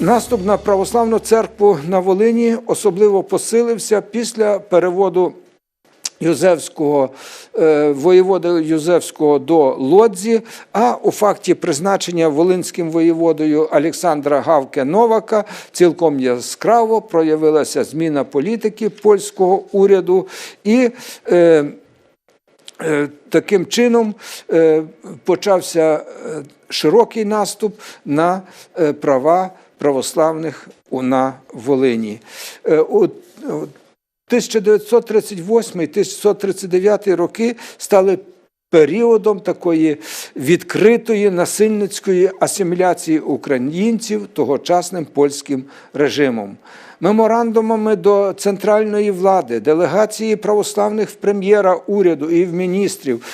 Наступ на православну церкву на Волині особливо посилився після переводу Юзевського е, воєвода Юзевського до Лодзі, а у факті призначення волинським воєводою Олександра Гавке Новака цілком яскраво проявилася зміна політики польського уряду і е, Е, Таким чином почався широкий наступ на права православних на Волині. Е, у- у 1938-1939 роки стали періодом такої відкритої насильницької асиміляції українців тогочасним польським режимом. Меморандумами до центральної влади, делегації православних в прем'єра уряду і в міністрів.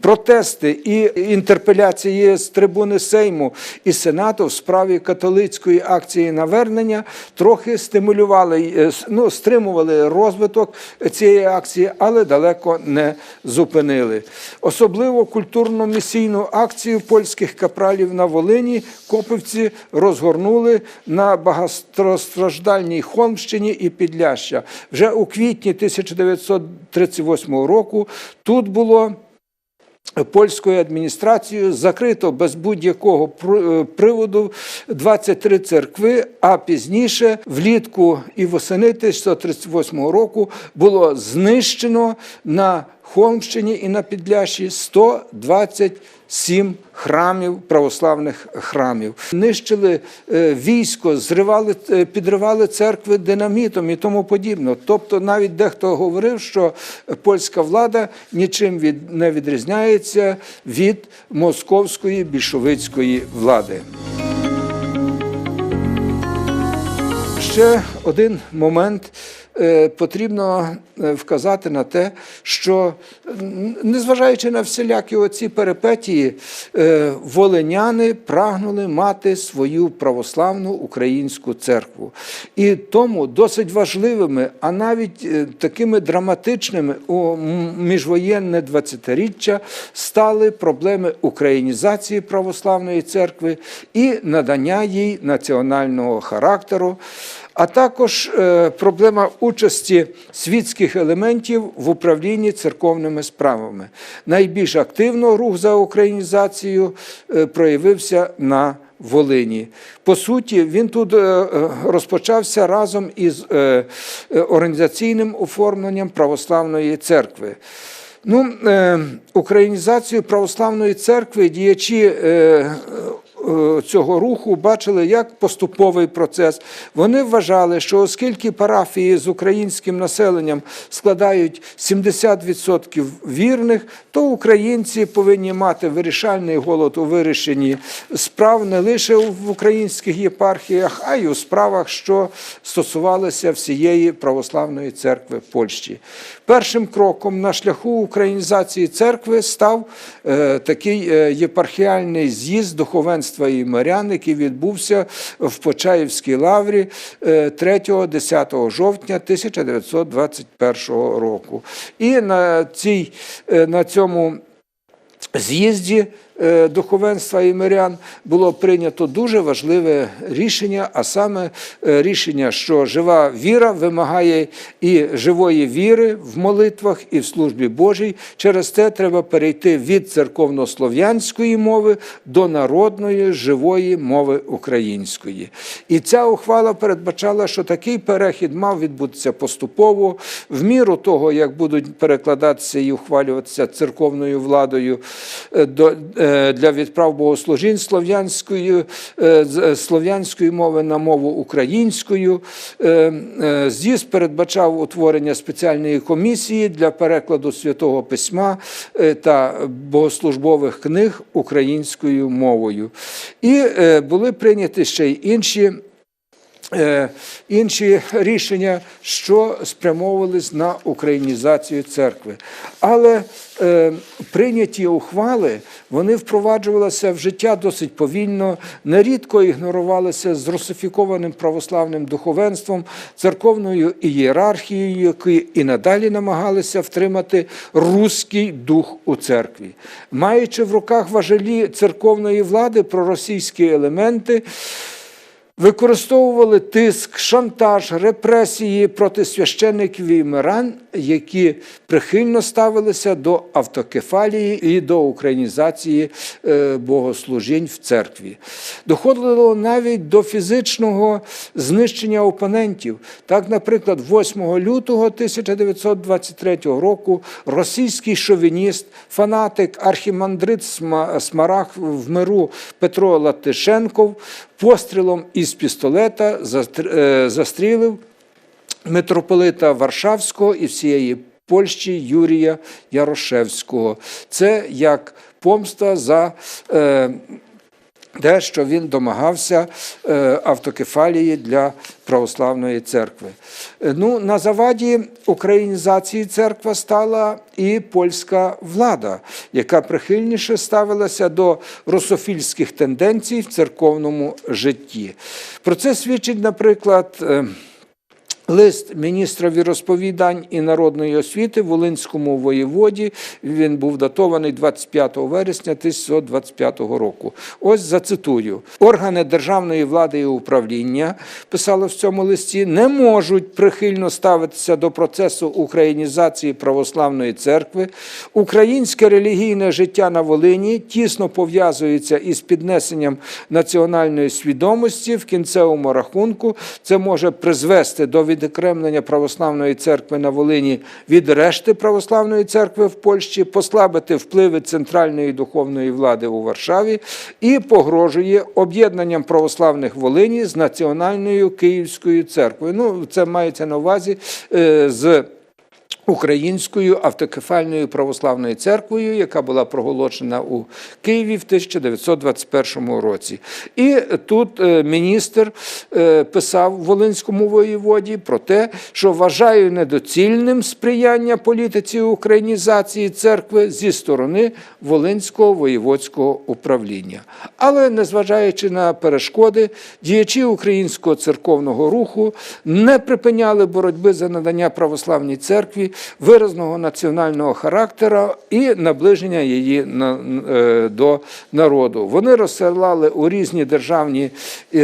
Протести і інтерпеляції з трибуни Сейму і Сенату в справі католицької акції навернення трохи стимулювали, е, ну, стримували розвиток цієї акції, але далеко не зупинили. Особливо культурно-місійну акцію польських капралів на Волині копивці розгорнули на багатостраждальній Холмщині і Підляща. Вже у квітні 1938 року тут було польською адміністрацією закрито без будь-якого е, приводу 23 церкви, а пізніше, влітку і восени 1938 року, було знищено на Холмщині і на Підлящі 127 храмів, православних храмів. Нищили е, військо, зривали, е, підривали церкви динамітом і тому подібне. Тобто навіть дехто говорив, що польська влада нічим від, не відрізняється від московської більшовицької влади. Ще один момент потрібно е, вказати на те, що незважаючи на всілякі оці перипетії, е, волиняни прагнули мати свою православну українську церкву. І тому досить важливими, а навіть е, такими драматичними у міжвоєнне 20-річчя стали проблеми українізації православної церкви і надання їй національного характеру а також е, проблема участі світських елементів в управлінні церковними справами. Найбільш активно рух за українізацію е, проявився на Волині. По суті, він тут е, розпочався разом із організаційним оформленням православної церкви. Ну, українізацію православної церкви діячі цього руху бачили як поступовий процес. Вони вважали, що оскільки парафії з українським населенням складають 70% вірних, то українці повинні мати вирішальний голод у вирішенні справ не лише в українських єпархіях, а й у справах, що стосувалися всієї православної церкви Польщі. Першим кроком на шляху українізації церкви став е, такий е, єпархіальний з'їзд духовенства і морян, який відбувся в Почаївській лаврі е, 3-10 жовтня 1921 року. І на, цій, е, на цьому з'їзді е, духовенства і мирян було прийнято дуже важливе рішення, а саме е, рішення, що жива віра вимагає і живої віри в молитвах і в службі Божій. Через це треба перейти від церковнослов'янської мови до народної живої мови української. І ця ухвала передбачала, що такий перехід мав відбутися поступово, в міру того, як будуть перекладатися і ухвалюватися церковною владою е, до, е, для відправ богослужінь слов'янською, е, е, слов'янської мови на мову українською. Е, е, З'їзд передбачав утворення спеціальної комісії для перекладу святого письма е, та богослужбових книг українською мовою. І е, були прийняті ще й інші е, інші рішення, що спрямовувались на українізацію церкви. Але е, прийняті ухвали вони впроваджувалися в життя досить повільно, нерідко ігнорувалися з русифікованим православним духовенством, церковною ієрархією, які і надалі намагалися втримати руський дух у церкві. Маючи в руках важелі церковної влади проросійські елементи. Використовували тиск, шантаж, репресії проти священників і мирян, які прихильно ставилися до автокефалії і до українізації е, богослужінь в церкві. Доходило навіть до фізичного знищення опонентів. Так, наприклад, 8 лютого 1923 року російський шовініст, фанатик, архімандрит Сма- Смарах в миру Петро Латишенков пострілом із пістолета е, застрілив митрополита Варшавського і всієї Польщі Юрія Ярошевського. Це як помста за е, те, що він домагався е, автокефалії для православної церкви. Е, Ну, на заваді українізації церква стала і польська влада, яка прихильніше ставилася до русофільських тенденцій в церковному житті. Про це свідчить, наприклад, е, Лист міністра віросповідань і народної освіти Волинському воєводі. Він був датований 25 вересня 1925 року. Ось зацитую: органи державної влади і управління писали в цьому листі, не можуть прихильно ставитися до процесу українізації православної церкви. Українське релігійне життя на Волині тісно пов'язується із піднесенням національної свідомості. В кінцевому рахунку це може призвести до відокремлення православної церкви на Волині від решти православної церкви в Польщі, послабити впливи центральної духовної влади у Варшаві і погрожує об'єднанням православних Волині з національною Київською церквою. Ну, це мається на увазі е, з. Українською автокефальною православною церквою, яка була проголошена у Києві в 1921 році. І тут е, міністр е, писав Волинському воєводі про те, що вважаю недоцільним сприяння політиці українізації церкви зі сторони Волинського воєводського управління. Але незважаючи на перешкоди, діячі українського церковного руху не припиняли боротьби за надання православній церкві виразного національного характера і наближення її е, до народу. Вони розсилали у різні державні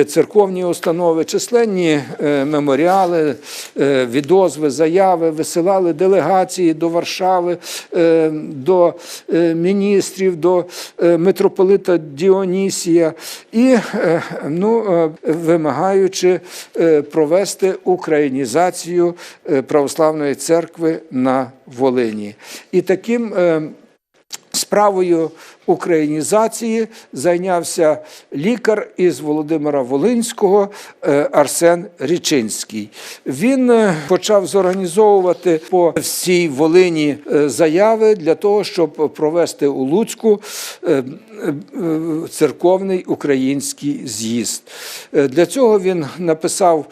церковні установи численні е, меморіали, е, відозви, заяви, висилали делегації до Варшави, е, до е, міністрів, до е, митрополита Діонісія і е, ну, е, вимагаючи е, провести українізацію е, православної церкви на Волині. І таким е, Справою українізації зайнявся лікар із Володимира Волинського е, Арсен Річинський. Він е, почав зорганізовувати по всій Волині е, заяви для того, щоб провести у Луцьку церковний український з'їзд. Для цього він написав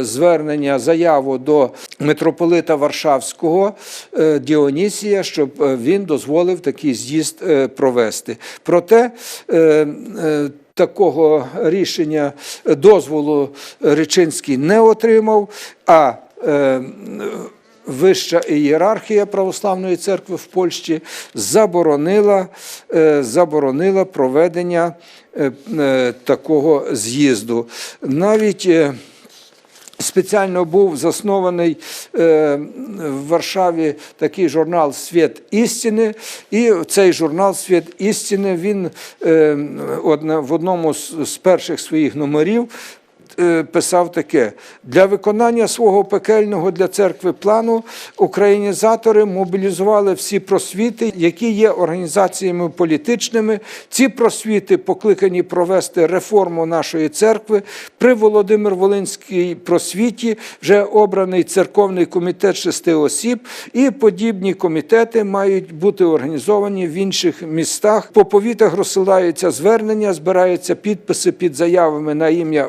звернення, заяву до митрополита Варшавського Діонісія, щоб він дозволив такий з'їзд провести. Проте е, е, Такого рішення дозволу Речинський не отримав, а е, Вища ієрархія православної церкви в Польщі заборонила, заборонила проведення такого з'їзду. Навіть Спеціально був заснований е, в Варшаві такий журнал Світ істини, і цей журнал Світ істини він е, в одному з перших своїх номерів писав таке: для виконання свого пекельного для церкви плану українізатори мобілізували всі просвіти, які є організаціями політичними. Ці просвіти покликані провести реформу нашої церкви. При Володимир Волинській просвіті вже обраний церковний комітет шести осіб, і подібні комітети мають бути організовані в інших містах. По повітах розсилаються звернення, збираються підписи під заявами на ім'я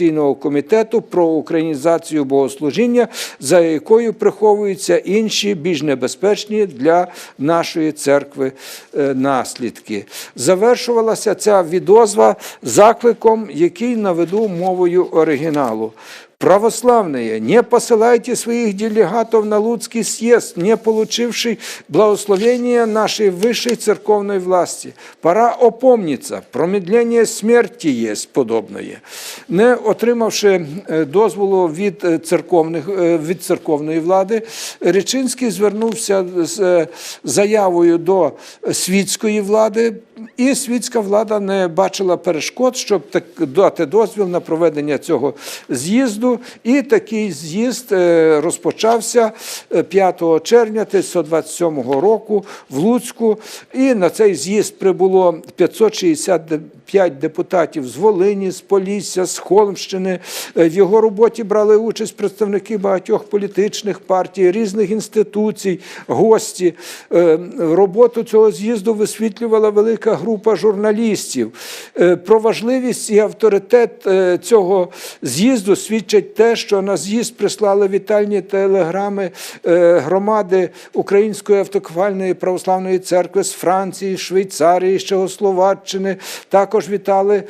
організаційного комітету про українізацію богослужіння, за якою приховуються інші більш небезпечні для нашої церкви е, наслідки. Завершувалася ця відозва закликом, який наведу мовою оригіналу православные, не посылайте своих делегатов на Луцкий съезд, не получивший благословения нашей высшей церковной власти. Пора опомниться, промедлення смерті є подобне. Не отримавши е, дозволу від е, церковних е, від церковної влади, Речинський звернувся з е, заявою до світської влади, і світська влада не бачила перешкод, щоб дати дозвіл на проведення цього з'їзду. І такий з'їзд е, розпочався е, 5 червня 1927 року в Луцьку. І на цей з'їзд прибуло 565 депутатів з Волині, з Полісся, з Холмщини. Е, В його роботі брали участь представники багатьох політичних партій, різних інституцій, гості. Е, Роботу цього з'їзду висвітлювала велика група журналістів. Е, Про важливість і авторитет е, цього з'їзду свідчить те, що на з'їзд прислали вітальні телеграми е, громади Української автокефальної православної церкви з Франції, Швейцарії, Чехословаччини. Також вітали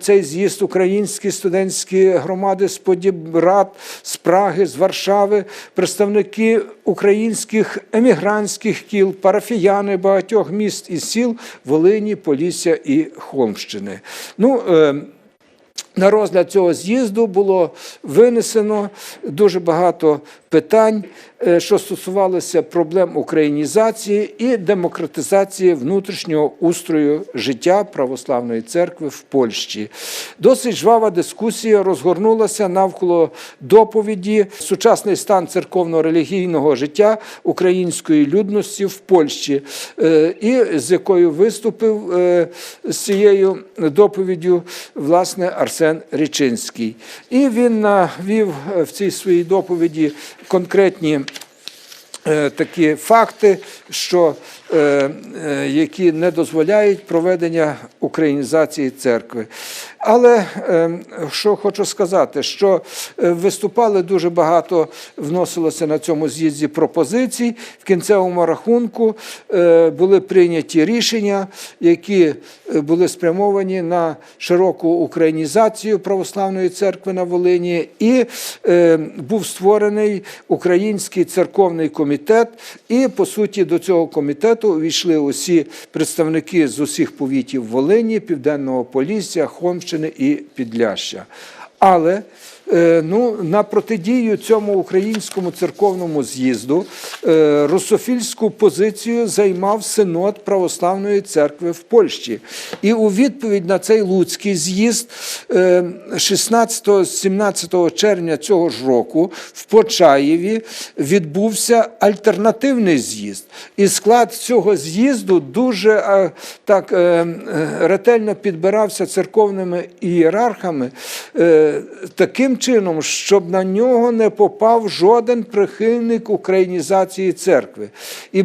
цей з'їзд українські студентські громади з Подібрат, з Праги, з Варшави, представники українських емігрантських кіл, парафіяни багатьох міст і сіл Волині, Полісся і Холмщини. Ну, е, на розгляд цього з'їзду було винесено дуже багато питань, е, що стосувалося проблем українізації і демократизації внутрішнього устрою життя православної церкви в Польщі. Досить жвава дискусія розгорнулася навколо доповіді сучасний стан церковно-релігійного життя української людності в Польщі, е, і з якою виступив е, з цією доповіддю власне Арсен Річинський. І він навів е, в цій своїй доповіді конкретні такі факти, що, е, е, які не дозволяють проведення українізації церкви. Але е, що хочу сказати, що е, виступали дуже багато, вносилося на цьому з'їзді пропозицій. В кінцевому рахунку е, були прийняті рішення, які е, були спрямовані на широку українізацію православної церкви на Волині, і е, був створений Український церковний комітет. І по суті до цього комітету увійшли усі представники з усіх повітів Волині, Південного Полісся, Хомщини і Підляща. Але ну, на протидію цьому українському церковному з'їзду е, русофільську позицію займав синод Православної церкви в Польщі. І у відповідь на цей Луцький з'їзд 16-17 червня цього ж року в Почаєві відбувся альтернативний з'їзд. І склад цього з'їзду дуже е, так е, е, ретельно підбирався церковними ієрархами е, чином, щоб на нього не попав жоден прихильник українізації церкви. І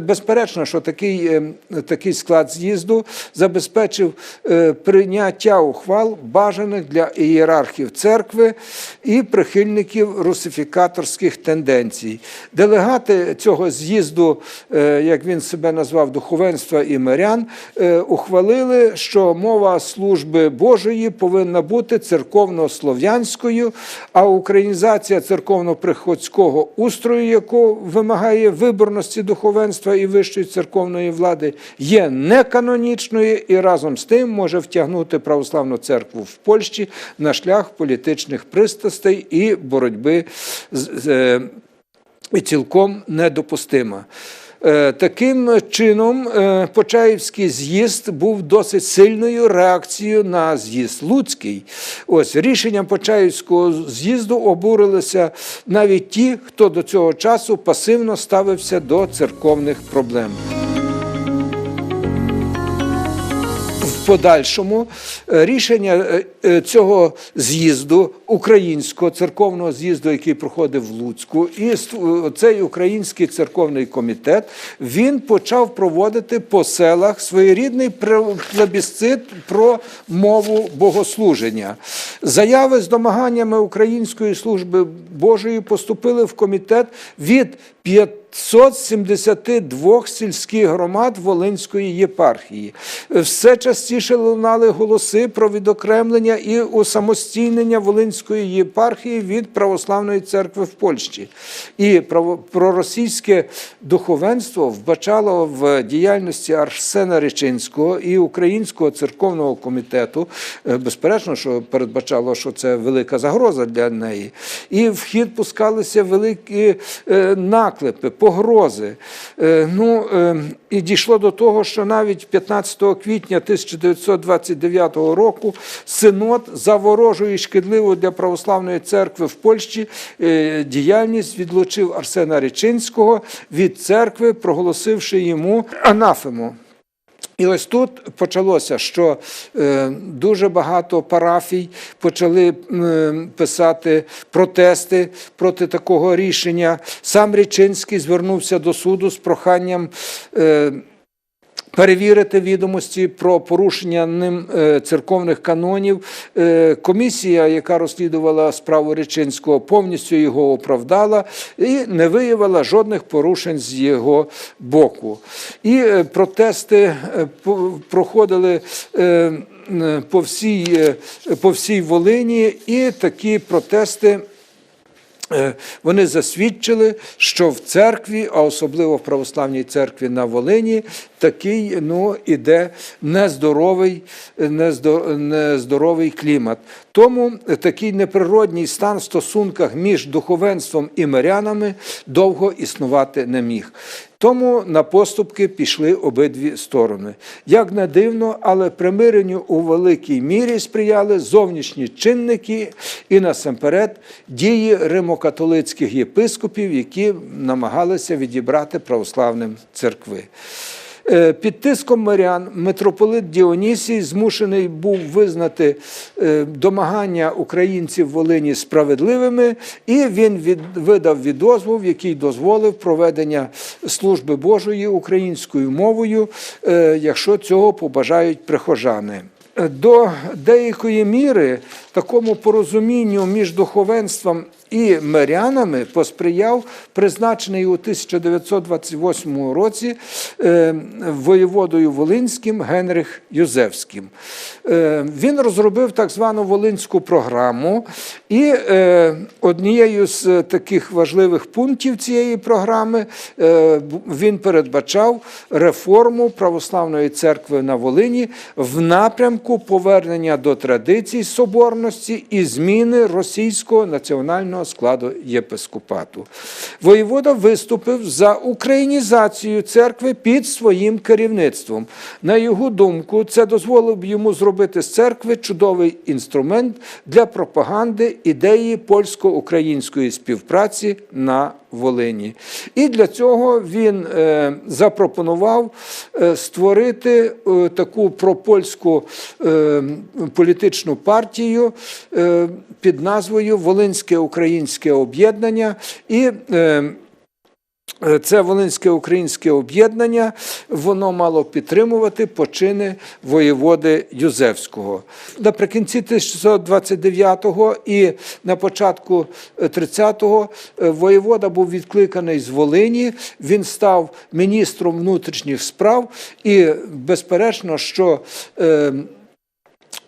безперечно, що такий, е, такий склад з'їзду забезпечив е, прийняття ухвал, бажаних для ієрархів церкви і прихильників русифікаторських тенденцій. Делегати цього з'їзду, е, як він себе назвав, духовенства і мирян, ухвалили, що мова служби Божої повинна бути церковно-слов'янською, а українізація церковно-приходського устрою, яку вимагає виборності духовенства і вищої церковної влади, є неканонічною і разом з тим може втягнути православну церкву в Польщі на шлях політичних пристрастей і боротьби з е, і цілком недопустима. Е, Таким чином, е, Почаївський з'їзд був досить сильною реакцією на з'їзд Луцький. Ось рішенням Почаївського з'їзду обурилися навіть ті, хто до цього часу пасивно ставився до церковних проблем. Подальшому е, рішення е, е, цього з'їзду, українського церковного з'їзду, який проходив в Луцьку, і цей український церковний комітет він почав проводити по селах своєрідний плебісцит про мову богослуження. Заяви з домаганнями Української служби Божої поступили в комітет від 572 сільських громад Волинської єпархії. Все частіше лунали голоси про відокремлення і усамостійнення Волинської єпархії від православної церкви в Польщі. І проросійське духовенство вбачало в діяльності Арсена Речинського і Українського церковного комітету, е, безперечно, що передбачало, що це велика загроза для неї. І в хід пускалися великі е, наклепи, погрози. Е, Ну, е, і дійшло до того, що навіть 15 квітня 1929 року синод за ворожою і шкідливою для православної церкви в Польщі е, діяльність відлучив Арсена Річинського від церкви, проголосивши йому анафему. І ось тут почалося, що е, дуже багато парафій почали писати протести проти такого рішення. Сам Річинський звернувся до суду з проханням. Перевірити відомості про порушення ним е, церковних канонів. Е, Комісія, яка розслідувала справу Речинського, повністю його оправдала і не виявила жодних порушень з його боку. І е, протести проходили. По всій, по всій Волині, і такі протести Вони засвідчили, що в церкві, а особливо в православній церкві на Волині, такий ну, іде нездоровий, нездоровий клімат. Тому такий неприродній стан в стосунках між духовенством і мирянами довго існувати не міг. Тому на поступки пішли обидві сторони. Як не дивно, але примиренню у великій мірі сприяли зовнішні чинники і насамперед дії римокатолицьких єпископів, які намагалися відібрати православним церкви. Е, Під тиском мирян митрополит Діонісій змушений був визнати е, домагання українців Волині справедливими, і він від, видав відозвол, який дозволив проведення служби Божої українською мовою, е, якщо цього побажають прихожани. До деякої міри такому порозумінню між духовенством і мирянами посприяв призначений у 1928 році е, воєводою Волинським Генрих Юзевським. Е, Він розробив так звану Волинську програму, і е, однією з таких важливих пунктів цієї програми він передбачав реформу православної церкви на Волині в напрямку повернення до традицій соборності і зміни російського національного складу єпископату. Воєвода виступив за українізацію церкви під своїм керівництвом. На його думку, це дозволило б йому зробити з церкви чудовий інструмент для пропаганди ідеї польсько-української співпраці на Волині. І для цього він е, запропонував е, створити е, таку пропольську політичну партію під назвою Волинське українське об'єднання. І Це Волинське українське об'єднання, воно мало підтримувати почини воєводи Юзевського. Наприкінці 1629-го і на початку 30-го е, воєвода був відкликаний з Волині. Він став міністром внутрішніх справ, і безперечно, що е,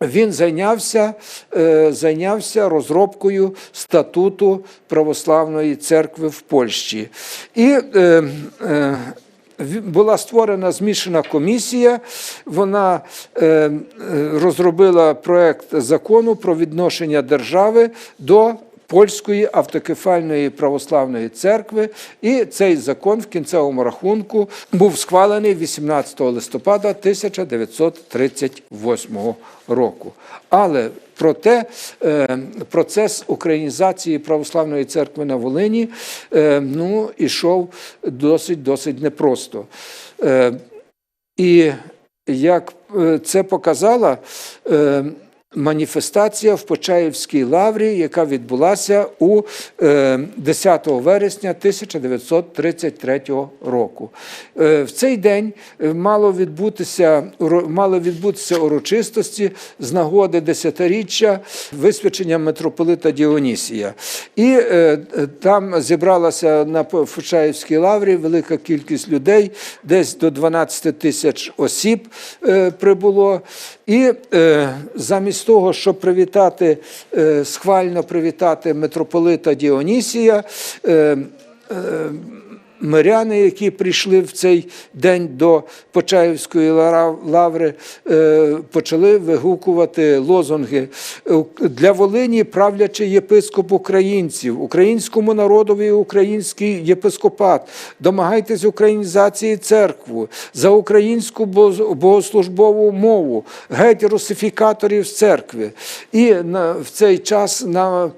він зайнявся, е, зайнявся розробкою статуту православної церкви в Польщі. І е, е, була створена змішана комісія. Вона розробила проект закону про відношення держави до Польської автокефальної православної церкви, і цей закон в кінцевому рахунку був схвалений 18 листопада 1938 року. Але проте е, процес українізації православної церкви на Волині е, ну, ішов досить досить непросто. Е, І як це показала е, маніфестація в Почаївській лаврі, яка відбулася у е, 10 вересня 1933 року. Е, В цей день е, мало відбутися, мали відбутися урочистості з нагоди десятиріччя висвячення митрополита Діонісія. І е, е, там зібралася на Почаївській лаврі велика кількість людей, десь до 12 тисяч осіб е, прибуло. І е, замість того, щоб привітати, е, схвально привітати митрополита Діонісія, е, е, миряни, які прийшли в цей день до Почаївської лаври, е, почали вигукувати лозунги Е, для Волині правлячий єпископ українців, українському народові український єпископат. Домагайтесь українізації церкви за українську богослужбову мову, геть русифікаторів церкви. І в цей час на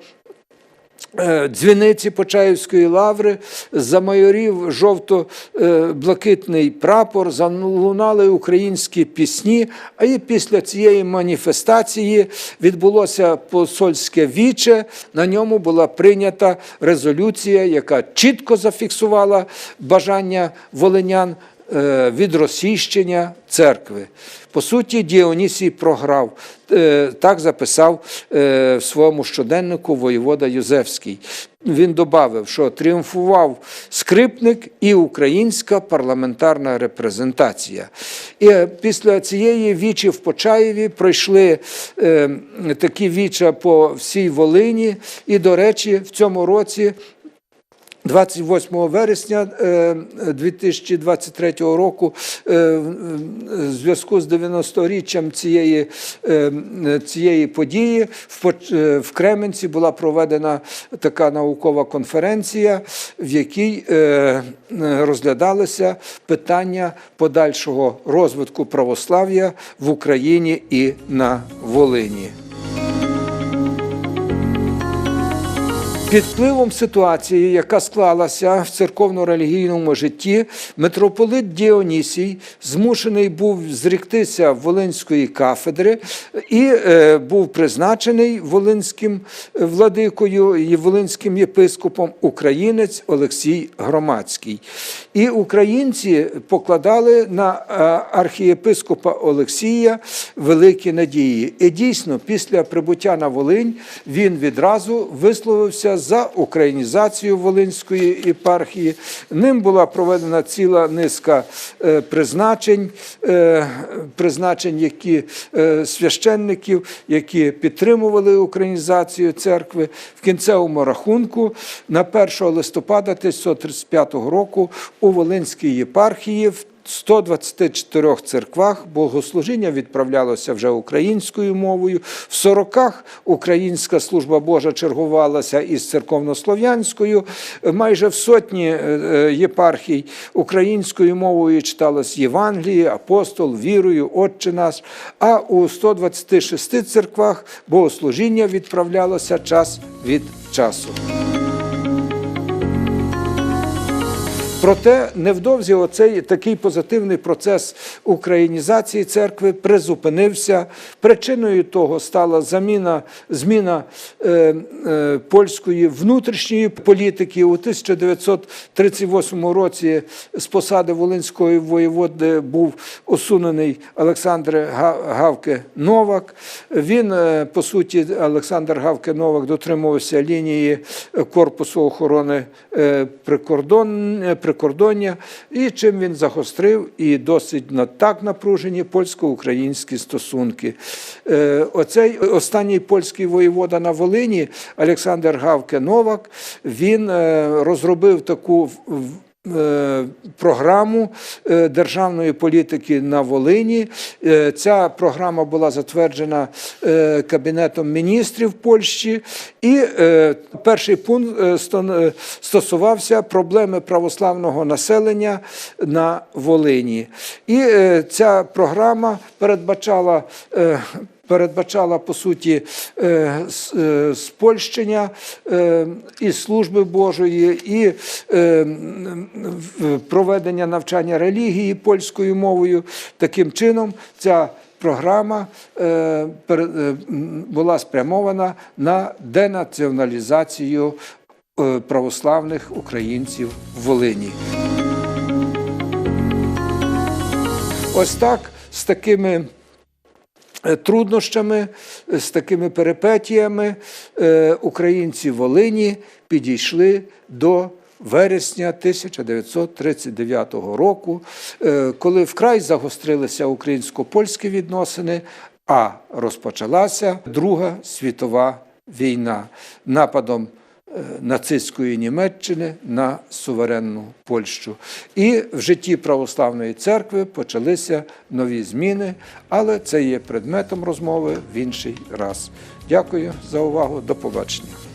дзвіниці Почаївської лаври замайорів жовто-блакитний прапор, залунали українські пісні. А і після цієї маніфестації відбулося посольське віче. На ньому була прийнята резолюція, яка чітко зафіксувала бажання волинян е, від розсіщення церкви. По суті, Діонісій програв. Е, Так записав е, в своєму щоденнику воєвода Юзевський. Він додав, що тріумфував скрипник і українська парламентарна репрезентація. І е, після цієї вічі в Почаєві пройшли е, такі віча по всій Волині. І, до речі, в цьому році 28 вересня е, 2023 року е, в зв'язку з 90-річчям цієї, е, цієї події в е, Кременці була проведена така наукова конференція, в якій е, розглядалися питання подальшого розвитку православ'я в Україні і на Волині. Під впливом ситуації, яка склалася в церковно-релігійному житті, митрополит Діонісій змушений був зріктися Волинської кафедри і е, був призначений волинським владикою і волинським єпископом українець Олексій Громадський. І українці покладали на е, архієпископа Олексія великі надії. І дійсно, після прибуття на Волинь він відразу висловився за українізацію Волинської єпархії. Ним була проведена ціла низка е, призначень, е, призначень, які е, священників, які підтримували українізацію церкви. В кінцевому рахунку на 1 листопада 1935 року у Волинській єпархії в 124 церквах богослужіння відправлялося вже українською мовою. В 40 українська служба Божа чергувалася із церковнослов'янською. Майже в сотні е, е, єпархій українською мовою читалось Євангеліє, апостол, вірою, Отче наш. А у 126 церквах богослужіння відправлялося час від часу. Проте невдовзі оцей такий позитивний процес українізації церкви призупинився. Причиною того стала заміна, зміна е, е, польської внутрішньої політики. У 1938 році з посади Волинської воєводи був усунений Олександр Гавке Новак. Він, е, по суті, Олександр Гавке Новак дотримувався лінії корпусу охорони е, прикордон, е, прикордоння, і чим він загострив і досить так напружені польсько-українські стосунки. Е, Оцей останній польський воєвода на Волині Олександр Гавке Новак, він е, розробив таку програму е, державної політики на Волині. Е, Ця програма була затверджена е, Кабінетом міністрів Польщі, і е, перший пункт е, е, стосувався проблеми православного населення на Волині. І е, ця програма передбачала. Передбачала по суті е, е, спольщення е, і служби Божої, і проведення навчання релігії польською мовою. Таким чином, ця програма була спрямована на денаціоналізацію православних українців в Волині. Ось так з такими труднощами, е, з такими перипетіями е, українці Волині підійшли до вересня 1939 року, е, коли вкрай загострилися українсько-польські відносини, а розпочалася Друга світова війна. Нападом е, нацистської Німеччини на суверенну Польщу. І в житті православної церкви почалися нові зміни, але це є предметом розмови в інший раз. Дякую за увагу. До побачення.